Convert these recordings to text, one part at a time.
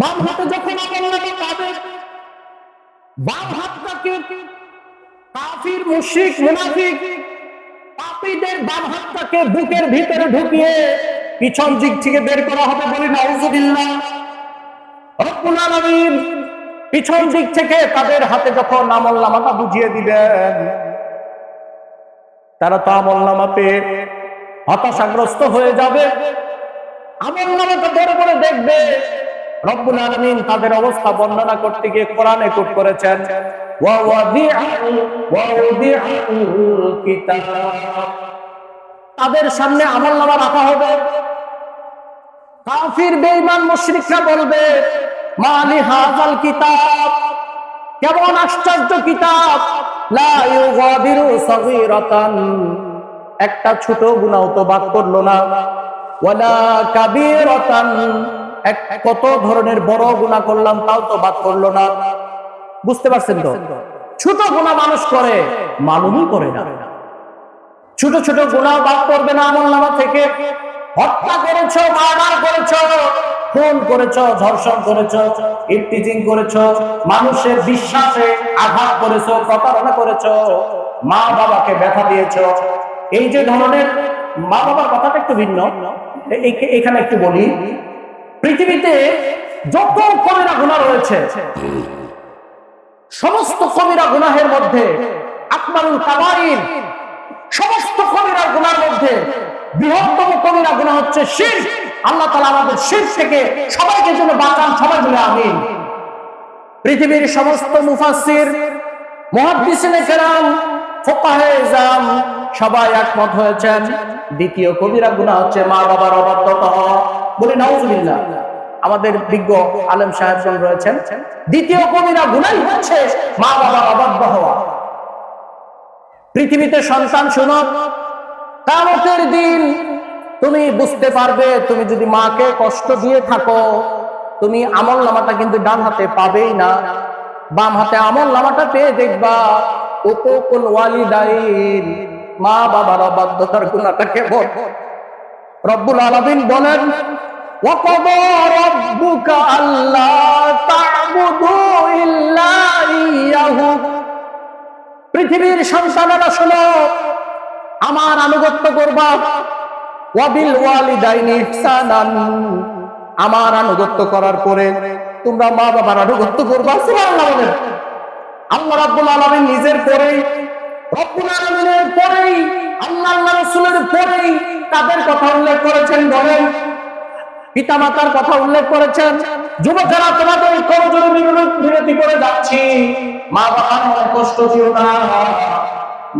বাম হাতে যখন আমল নামা পাবে বাম হাতটাকে কাফির, মুশরিক, মুনাফিক, পাপীদের বাম হাতটাকে বুকের ভিতরে ঢুকিয়ে পিছন দিক থেকে বের করা হবে বলি নাউজুবিল্লাহ। রব্বুল পিছন দিক থেকে তাদের হাতে যখন আমল নামাটা বুঝিয়ে দিবেন তারা তো আমল নামা পেয়ে হতাশাগ্রস্ত হয়ে যাবে। আমল নামাটা বড় বড় দেখবে রব্বুল আলামিন তাদের অবস্থা বর্ণনা করতে গিয়ে কোরআনে কোট করেছেন তাদের সামনে আমল নামা রাখা হবে। কাফির, বেঈমান, মুশরিকরা বলবে মালি হাজাল কিতাব। কেমন আশ্চর্য কিতাব। লা ইউগাদিরু সাগীরাতান। একটা ছোট গুনাহ তো বাদ করল না। ওয়ালা কাবীরাতান। কত ধরনের বড় গুনাহ করলাম তাও তো বাদ করল না। বুঝতে পারছেন তো? ছোট গুনাহ মানুষ করে, মালুমই করে না। ছোট ছোট গুনাহ বাদ করবে না আমল নামা থেকে। হত্যা করেছ মার্ডার করেছ, খুন করেছ, ধর্ষণ করেছ ইফটিজিং করেছ, মানুষের বিশ্বাসে আঘাত করেছ, প্রতারণা করেছ, মা বাবাকে ব্যথা দিয়েছ। এই যে ধরনের মা বাবার কথাটা একটু ভিন্ন। এখানে একটু বলি পৃথিবীতে যত কবিরা গুণা রয়েছে, সমস্ত কবিরা গুনাহের মধ্যে আকমারুল কাবাইর, সমস্ত কবিরা গুনার মধ্যে বৃহত্তম কবিরা গুণা হচ্ছে শির। আল্লাহ তালা আমাদের শির থেকে সবাইকে জন্য বাঁচান, সবাই বলে আমিন। পৃথিবীর সমস্ত মুফাসসির, মুহাদ্দিসিনে কেরাম, ফুকাহে জাম সবাই একমত হয়েছেন। দ্বিতীয় কবিরা গুনাহ হচ্ছে মা বাবার অবাধ্যতা। বলি নাউজুবিল্লাহ। আমাদের বিজ্ঞ আলেম সাহেবগণ রয়েছেন। দ্বিতীয় কবিরা গুনাই হচ্ছে মা বাবার অবাধ্য হওয়া। পৃথিবীতে সন্তান শুনো। কামতের দিন তুমি বুঝতে পারবে, তুমি যদি মাকে কষ্ট দিয়ে থাকো, তুমি আমল নামাটা কিন্তু ডান হাতে পাবেই না। বাম হাতে আমল নামাটা পেয়ে দেখবা উকুকুল ওয়ালিদাইন, মা বাবার অবাধ্যতার গুণাটা কেমন? রব্বুল আলামিন বলেন وقضى ربك ألا تعبدوا إلا إياه পৃথিবীর সন্তানেরা শোনো আমার আনুগত্য করবা ওয়াবিল ওয়ালিদাইনি ইহসানান আমার আনুগত্য করার পরে তোমরা মা বাবার আনুগত্য করবা সুবহানাল্লাহ বলেন আল্লাহ রাব্বুল আলামিন নিজের পরেই রব্বুল আলামিনের পরেই আল্লাহ আল্লাহ রাসূলের পরেই তাদের কথা উল্লেখ করেছেন বলেন পিতামাতার কথা উল্লেখ করেছেন, যুবকেরা তোমাদের করজোরে বিরতি করে যাচ্ছি। মা বাবার কষ্ট দিও না,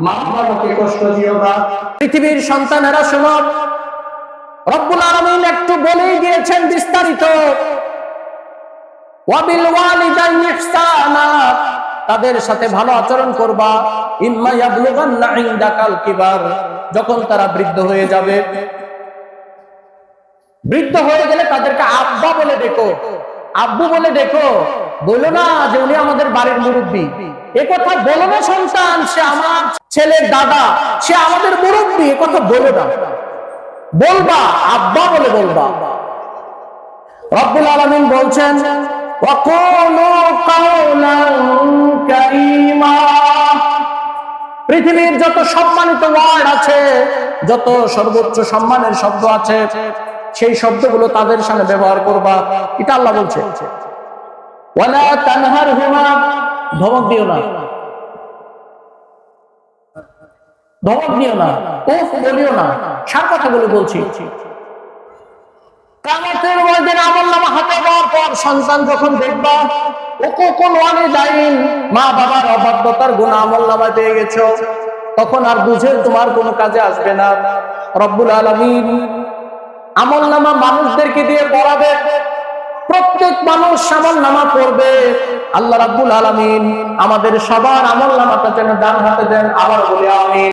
মা বাবাকে কষ্ট দিও না। পৃথিবীর সন্তানেরা শোনো, রব্বুল আলামিন একটু বলেই দিয়েছেন বিস্তারিত। ওয়াবিল ওয়ালিদাইনি ইহসানা, তাদের সাথে ভালো আচরণ করবা। ইম্মা ইয়াবলুগান্না ইনদাকাল কিবার, যখন তারা বৃদ্ধ হয়ে যাবে। বৃদ্ধ হয়ে গেলে তাদেরকে আব্বা বলে দেখো আব্বু বলে দেখো বলো না যে উনি আমাদের বাড়ির মুরব্বী। কথা বলো না সন্তান, সে আমার ছেলের দাদা, সে আমাদের মুরব্বী। কথা বলো না। বলবা, আব্বা বলে বলবা। রব্বুল আলামিন বলছেন পৃথিবীর যত সম্মানিত ওয়ার্ড আছে, যত সর্বোচ্চ সম্মানের শব্দ আছে সেই শব্দগুলো তাদের সামনে ব্যবহার করবা। এটা আল্লাহ বলছে। ধমক দিও না। ধমক দিও না বলিও না। সার কথাগুলো বলছি। যখন দেখবা মা আমল নামা পেয়ে গেছো। তখন আর বুঝে তোমার কোনো কাজে আসবে না। রব্বুল আলামিন আমল নামা মানুষদেরকে দিয়ে পড়াবে। প্রত্যেক মানুষ আমল নামা পড়বে। আল্লাহ রাব্বুল আলামিন আমাদের সবার আমল নামাটা যেন ডান হাতে দেন, আবার বলে আমি